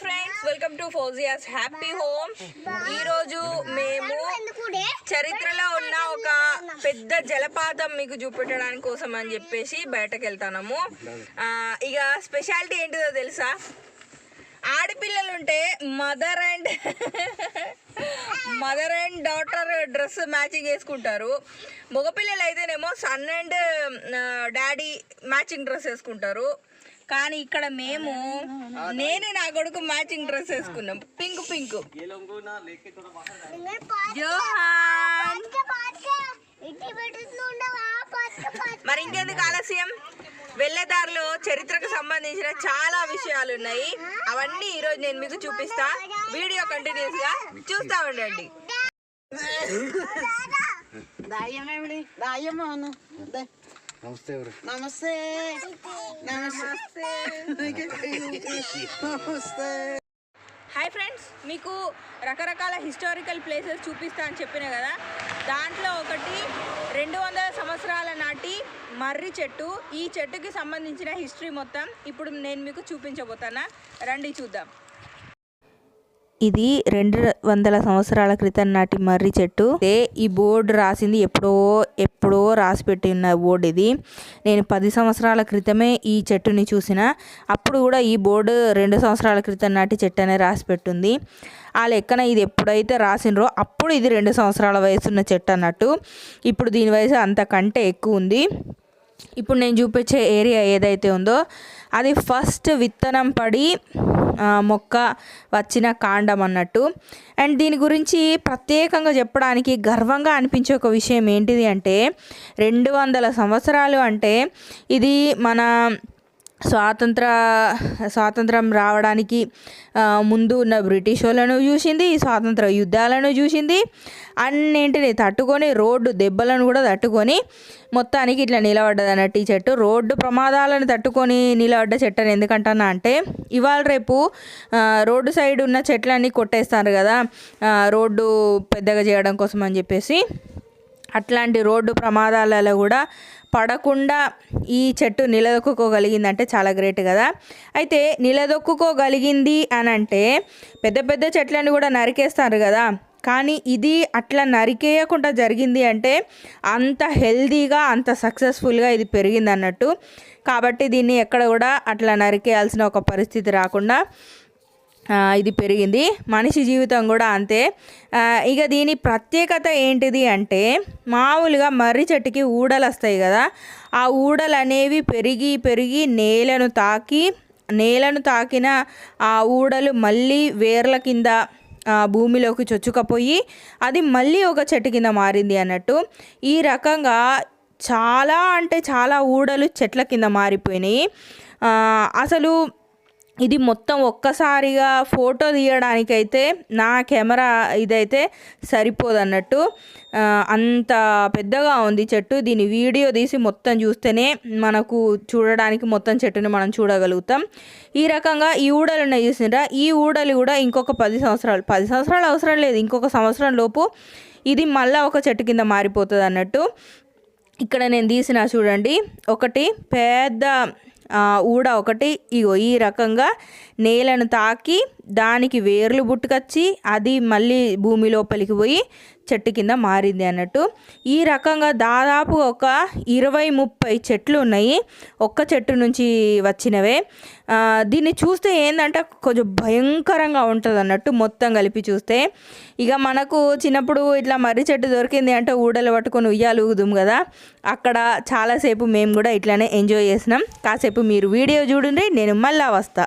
Friends welcome to Fozia's happy home ఈ రోజు మేము చరిత్రలో ఉన్న ఒక పెద్ద జలపాతం మీకు చూపెట్టడానికి కోసం అని చెప్పేసి బయటకు వెళ్తాము ఇక స్పెషాలిటీ ఏంటిదో తెలుసా? ఆడపిల్లలు ఉంటే mother and mother and daughter dress matching వేసుకుంటారు. మగపిల్లలు అయితేనేమో son and daddy matching dress వేసుకుంటారు. కానీ ఇక్కడ మేము నేను నా కొడుకు మ్యాచింగ్ డ్రెస్ వేసుకున్నాం. Pink pink. జోహాన్. మరి ఇంకెందుకు ఆలస్యం? వెళ్ళేదారిలో చరిత్రకు సంబంధించిన చాలా విషయాలు ఉన్నాయి. అవన్నీ ఈరోజు నేను మీకు చూపిస్తా. వీడియో కంటిన్యూస్గా చూస్తా ఉండండి. దాయమేమిడి దాయమ్మ అన్న. దే. నమస్తే ఎవరు? నమస్తే. నమస్తే. నమస్తే హాయ్ ఫ్రెండ్స్ మీకు రకరకాల హిస్టారికల్ ప్లేసెస్ చూపిస్తా అని చెప్పిన కదా? దాంట్లో ఒకటి రెండు వందల సంవత్సరాల నాటి మర్రి చెట్టు. ఈ చెట్టుకి సంబంధించిన హిస్టరీ మొత్తం ఇప్పుడు నేను మీకు చూపించబోతానా రండి చూద్దాం. ఇది రెండు వందల సంవత్సరాల క్రితం నాటి మర్రి చెట్టు. ఈ బోర్డు రాసింది ఎప్పుడో ఎప్పుడో రాసి పెట్టిన ఉన్న బోర్డు ఇది. నేను పది సంవత్సరాల క్రితమే ఈ చెట్టుని చూసిన. అప్పుడు కూడా ఈ బోర్డు రెండు సంవత్సరాల క్రితం నాటి చెట్టు అనే రాసి పెట్టుంది. ఆ లెక్కన ఇది ఎప్పుడైతే రాసినరో అప్పుడు ఇది రెండు సంవత్సరాల వయసున్న చెట్టు అన్నట్టు. ఇప్పుడు దీని వయసు అంతకంటే ఎక్కువ ఉంది. ఇప్పుడు నేను చూపించే ఏరియా ఏదైతే ఉందో అది ఫస్ట్ విత్తనం పడి మొక్క వచ్చిన కాండం అన్నట్టు. అండ్ దీని గురించి ప్రత్యేకంగా చెప్పడానికి గర్వంగా అనిపించే ఒక విషయం ఏంటిది అంటే రెండు వందల సంవత్సరాలు అంటే ఇది మన స్వాతంత్ర స్వాతంత్రం రావడానికి ముందు ఉన్న బ్రిటిష్ వాళ్ళను చూసింది స్వాతంత్ర యుద్ధాలను చూసింది. అన్నింటిని తట్టుకొని రోడ్డు దెబ్బలను కూడా తట్టుకొని మొత్తానికి ఇట్లా నిలబడ్డది అన్నట్టు ఈ చెట్టు. రోడ్డు ప్రమాదాలను తట్టుకొని నిలబడ్డ చెట్టు అని ఎందుకంటున్నా అంటే ఇవాళ రేపు రోడ్డు సైడ్ ఉన్న చెట్లన్నీ కొట్టేస్తారు కదా రోడ్డు పెద్దగా చేయడం కోసం అని చెప్పేసి అట్లాంటి రోడ్డు ప్రమాదాలలో కూడా పడకుండా ఈ చెట్టు నిలదొక్కుకోగలిగిందంటే చాలా గ్రేట్ కదా. అయితే నిలదొక్కుకోగలిగింది అని అంటే పెద్ద పెద్ద చెట్లను కూడా నరికేస్తారు కదా. కానీ ఇది అట్లా నరికేయకుండా జరిగింది అంటే అంత హెల్దీగా అంత సక్సెస్ఫుల్గా ఇది పెరిగింది అన్నట్టు కాబట్టి దీన్ని ఎక్కడ కూడా అట్లా నరికేయాల్సిన ఒక పరిస్థితి రాకుండా ఇది పెరిగింది. మనిషి జీవితం కూడా అంతే. ఇక దీని ప్రత్యేకత ఏంటిది అంటే మామూలుగా మర్రి చెట్టుకి ఊడలు వస్తాయి కదా ఆ ఊడలు అనేవి పెరిగి పెరిగి నేలను తాకి నేలను తాకిన ఆ ఊడలు మళ్ళీ వేర్ల కింద భూమిలోకి చొచ్చుకపోయి అది మళ్ళీ ఒక చెట్టు కింద మారింది అన్నట్టు. ఈ రకంగా చాలా అంటే చాలా ఊడలు చెట్ల కింద మారిపోయినాయి. అసలు ఇది మొత్తం ఒక్కసారిగా ఫోటో తీయడానికైతే నా కెమెరా ఇదైతే సరిపోదు అన్నట్టు అంత పెద్దగా ఉంది చెట్టు. దీని వీడియో తీసి మొత్తం చూస్తేనే మనకు చూడడానికి మొత్తం చెట్టుని మనం చూడగలుగుతాం. ఈ రకంగా ఈ ఊడలు ఉన్నాయి చూసిండ్రా ఈ ఊడలు కూడా ఇంకొక పది సంవత్సరాలు. పది సంవత్సరాలు అవసరం లేదు. ఇంకొక సంవత్సరం లోపు ఇది మళ్ళీ ఒక చెట్టు కింద మారిపోతుంది అన్నట్టు ఇక్కడ నేను తీసిన చూడండి. ఒకటి పెద్ద ఊడ ఒకటి ఇగో ఈ రకంగా నేలను తాకి దానికి వేర్లు పుట్టుకొచ్చి అది మళ్ళీ భూమి లోపలికి పోయి చెట్టు కింద మారింది అన్నట్టు. ఈ రకంగా దాదాపు ఒక ఇరవై ముప్పై చెట్లు ఉన్నాయి. ఒక్క చెట్టు నుంచి వచ్చినవే. దీన్ని చూస్తే ఏంటంటే కొంచెం భయంకరంగా ఉంటుంది అన్నట్టు మొత్తం కలిపి చూస్తే. ఇక మనకు చిన్నప్పుడు ఇట్లా మర్రి చెట్టు దొరికింది అంటే ఊడలు పట్టుకొని ఉయ్యాలు ఊగుదాం కదా. అక్కడ చాలాసేపు మేము కూడా ఇట్లానే ఎంజాయ్ చేసినాం. కాసేపు మీరు వీడియో చూడండి నేను మళ్ళీ వస్తా.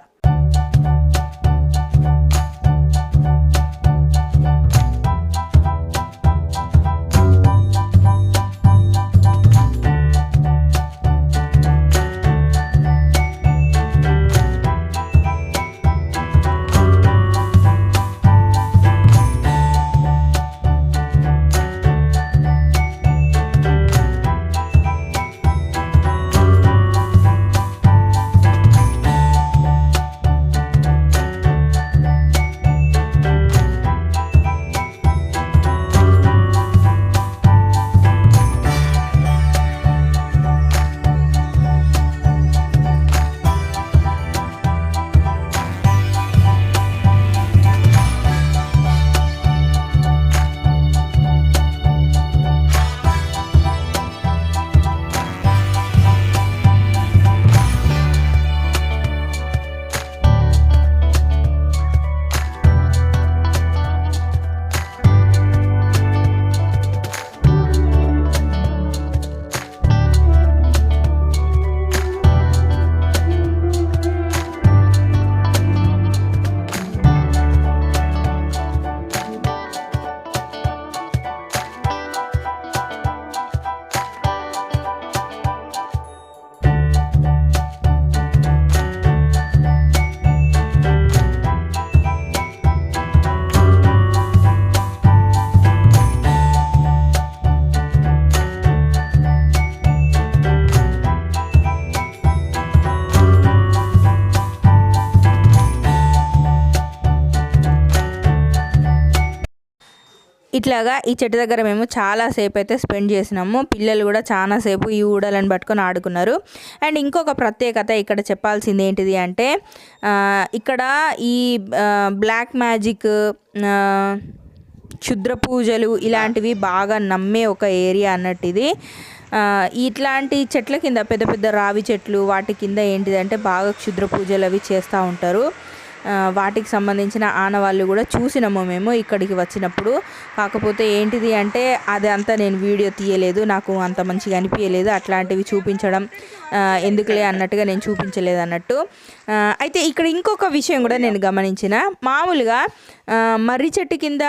ఇట్లాగా ఈ చెట్టు దగ్గర మేము చాలాసేపు అయితే స్పెండ్ చేసినాము. పిల్లలు కూడా చాలాసేపు ఈ ఊడలను పట్టుకొని ఆడుకున్నారు. అండ్ ఇంకొక ప్రత్యేకత ఇక్కడ చెప్పాల్సింది ఏంటిది అంటే ఇక్కడ ఈ బ్లాక్ మ్యాజిక్ క్షుద్ర పూజలు ఇలాంటివి బాగా నమ్మే ఒక ఏరియా అన్నట్టు ఇది. ఇట్లాంటి చెట్ల కింద పెద్ద పెద్ద రావి చెట్లు వాటి కింద ఏంటిదంటే బాగా క్షుద్ర పూజలు అవి చేస్తూ ఉంటారు. వాటికి సంబంధించిన ఆనవాళ్ళు కూడా చూసినాము మేము ఇక్కడికి వచ్చినప్పుడు. కాకపోతే ఏంటిది అంటే అది అంతా నేను వీడియో తీయలేదు నాకు అంత మంచిగా అనిపించలేదు అట్లాంటివి చూపించడం ఎందుకులే అన్నట్టుగా నేను చూపించలేదు అన్నట్టు. అయితే ఇక్కడ ఇంకొక విషయం కూడా నేను గమనించిన. మామూలుగా మర్రి చెట్టు కింద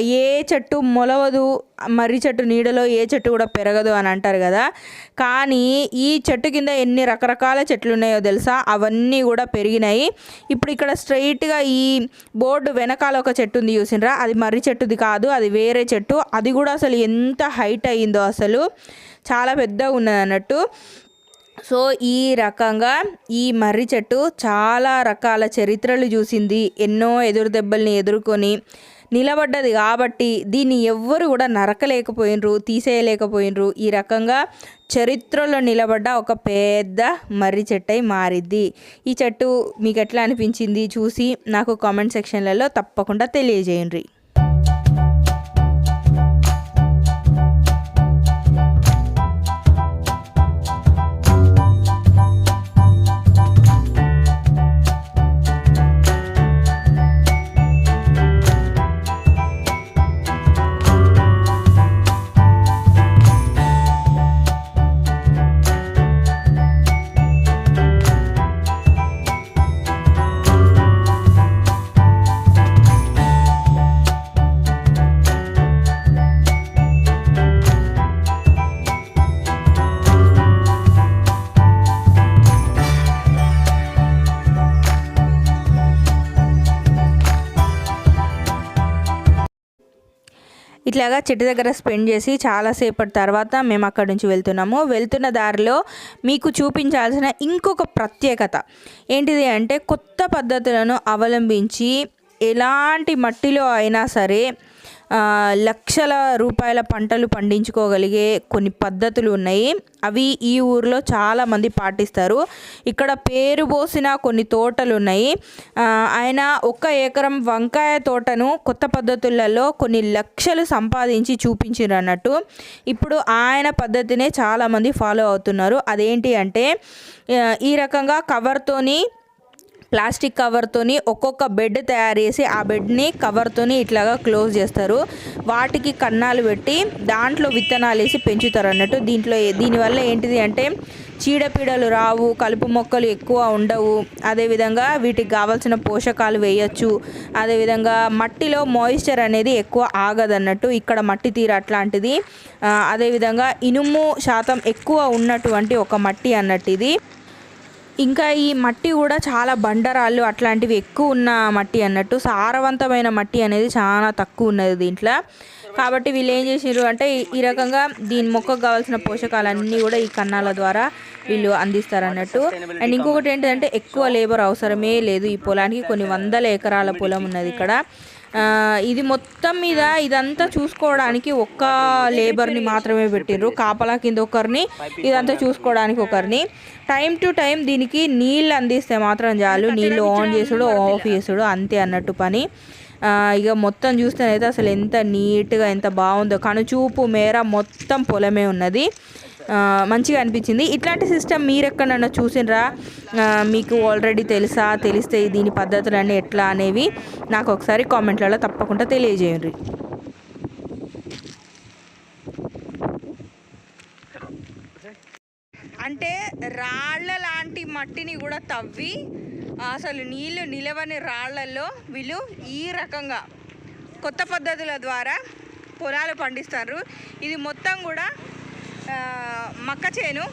ఏ చెట్టు మొలవదు మర్రి చెట్టు నీడలో ఏ చెట్టు కూడా పెరగదు అని అంటారు కదా. కానీ ఈ చెట్టు కింద ఎన్ని రకరకాల చెట్లు ఉన్నాయో తెలుసా? అవన్నీ కూడా పెరిగినాయి. ఇప్పుడు ఇక్కడ స్ట్రైట్గా ఈ బోర్డు వెనకాల ఒక చెట్టు ఉంది చూసినరా? అది మర్రి చెట్టుది కాదు అది వేరే చెట్టు. అది కూడా అసలు ఎంత హైట్ అయ్యిందో అసలు. చాలా పెద్దగా ఉన్నది అన్నట్టు. సో ఈ రకంగా ఈ మర్రి చెట్టు చాలా రకాల చరిత్రలు చూసింది. ఎన్నో ఎదురు దెబ్బల్ని ఎదుర్కొని నిలబడ్డది కాబట్టి దీన్ని ఎవ్వరు కూడా నరకలేకపోయినరు తీసేయలేకపోయినరు. ఈ రకంగా చరిత్రలో నిలబడ్డ ఒక పెద్ద మర్రి చెట్టు అయి మారిద్ది. ఈ చెట్టు మీకు ఎట్లా అనిపించింది చూసి నాకు కామెంట్ సెక్షన్లలో తప్పకుండా తెలియజేయండి. ఇట్లాగా చెట్టు దగ్గర స్పెండ్ చేసి చాలాసేపటి తర్వాత మేము అక్కడి నుంచి వెళ్తున్నాము. వెళ్తున్న దారిలో మీకు చూపించాల్సిన ఇంకొక ప్రత్యేకత. ఏంటిది అంటే కొత్త పద్ధతులను అవలంబించి ఎలాంటి మట్టిలో అయినా సరే లక్షల రూపాయల పంటలు పండించుకోగలిగే కొన్ని పద్ధతులు ఉన్నాయి. అవి ఈ ఊరిలో చాలామంది పాటిస్తారు. ఇక్కడ పేరు పోసిన కొన్ని తోటలు ఉన్నాయి ఆయన ఒక్క ఎకరం వంకాయ తోటను కొత్త పద్ధతులలో కొన్ని లక్షలు సంపాదించి చూపించారు అన్నట్టు. ఇప్పుడు ఆయన పద్ధతినే చాలామంది ఫాలో అవుతున్నారు. అదేంటి అంటే ఈ రకంగా కవర్తోని ప్లాస్టిక్ కవర్తోని ఒక్కొక్క బెడ్ తయారు చేసి ఆ బెడ్ని కవర్తోని ఇట్లాగా క్లోజ్ చేస్తారు. వాటికి కన్నాలు పెట్టి దాంట్లో విత్తనాలు వేసి పెంచుతారు అన్నట్టు. దీంట్లో ఏ- దీనివల్ల ఏంటిది అంటే చీడపీడలు రావు కలుపు మొక్కలు ఎక్కువ ఉండవు. అదేవిధంగా వీటికి కావాల్సిన పోషకాలు వేయచ్చు. అదేవిధంగా మట్టిలో మాయిశ్చర్ అనేది ఎక్కువ ఆగదన్నట్టు ఇక్కడ మట్టి తీరు అట్లాంటిది. అదేవిధంగా ఇనుము శాతం ఎక్కువ ఉన్నటువంటి ఒక మట్టి అన్నట్టు ఇది. ఇంకా ఈ మట్టి కూడా చాలా బండరాళ్ళు అట్లాంటివి ఎక్కువ ఉన్న మట్టి అన్నట్టు సారవంతమైన మట్టి అనేది చాలా తక్కువ ఉన్నది దీంట్లో. కాబట్టి వీళ్ళు ఏం చేసినారు అంటే ఈ- రకంగా దీని మొక్కకు కావాల్సిన పోషకాలన్నీ కూడా ఈ కన్నాల ద్వారా వీళ్ళు అందిస్తారు అన్నట్టు అండ్ ఇంకొకటి ఏంటంటే ఎక్కువ లేబర్ అవసరమే లేదు. ఈ పొలానికి కొన్ని వందల ఎకరాల పొలం ఉన్నది ఇక్కడ. ఇది మొత్తం మీద ఇదంతా చూసుకోవడానికి ఒక్క లేబర్ని మాత్రమే పెట్టిర్రు. కాపలా కింద ఒకరిని ఇదంతా చూసుకోవడానికి ఒకరిని. టైం టు టైం దీనికి నీళ్ళు అందిస్తే మాత్రం చాలు. నీళ్ళు ఆన్ చేసుడు ఆఫ్ చేసుడు అంతే అన్నట్టు పని. ఇక మొత్తం చూస్తేనైతే అసలు ఎంత నీట్గా ఎంత బాగుందో. కనుచూపు మేర మొత్తం పొలమే ఉన్నది. మంచిగా అనిపించింది. ఇట్లాంటి సిస్టమ్ మీరు ఎక్కడన్నా చూసినరా మీకు ఆల్రెడీ తెలుసా? తెలిస్తే దీని పద్ధతులు అన్నీ ఎట్లా అనేవి నాకు ఒకసారి కామెంట్లలో తప్పకుండా తెలియజేయండి. అంటే రాళ్ళ లాంటి మట్టిని కూడా తవ్వి అసలు నీళ్ళు నిలవని రాళ్ళలో వీళ్ళు ఈ రకంగా కొత్త పద్ధతుల ద్వారా పొలాలు పండిస్తారు. ఇది మొత్తం కూడా మక్క చేను.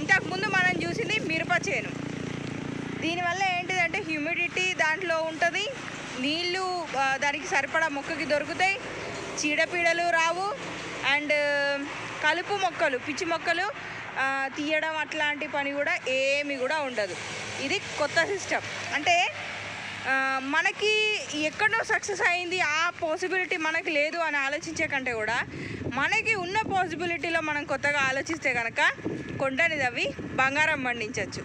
ఇంతకుముందు మనం చూసింది మిరప చేను. దీనివల్ల ఏంటిదంటే హ్యూమిడిటీ దాంట్లో ఉంటుంది. నీళ్ళు దానికి సరిపడా మొక్కకి దొరుకుతాయి. చీడపీడలు రావు. అండ్ కలుపు మొక్కలు పిచ్చి మొక్కలు తీయడం అట్లాంటి పని కూడా ఏమి కూడా ఉండదు. ఇది కొత్త సిస్టమ్ అంటే మనకి ఎక్కడో సక్సెస్ అయింది ఆ పాసిబిలిటీ మనకి లేదు అని ఆలోచించే కంటే కూడా మనకి ఉన్న పాసిబిలిటీలో మనం కొత్తగా ఆలోచిస్తే కనుక కొండని తవ్వి బంగారం పండించవచ్చు